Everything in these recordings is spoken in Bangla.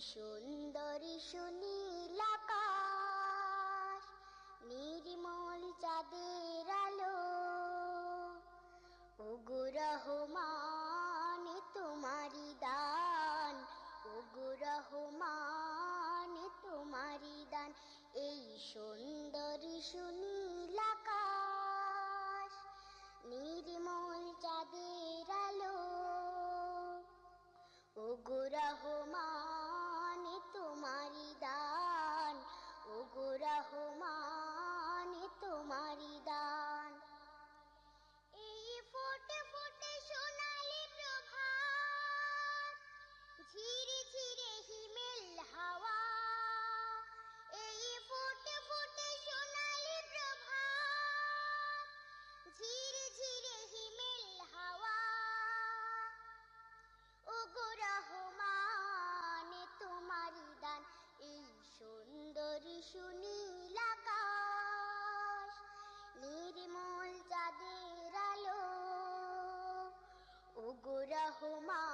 সুন্দরী সুনীল আকাশ, নির্মল চাঁদের আলো। উগুরহ মানে তোমারি দান। উগুরহ মানে তোমারি দান। এই সুন্দরী সুনীল আকাশ, নির্মল গো মা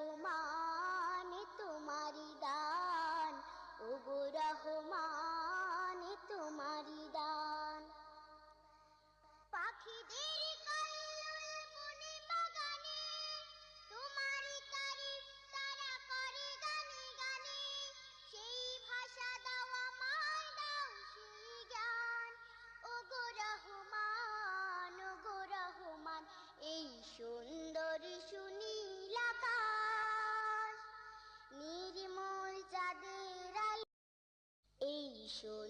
তোমার সুন্দরী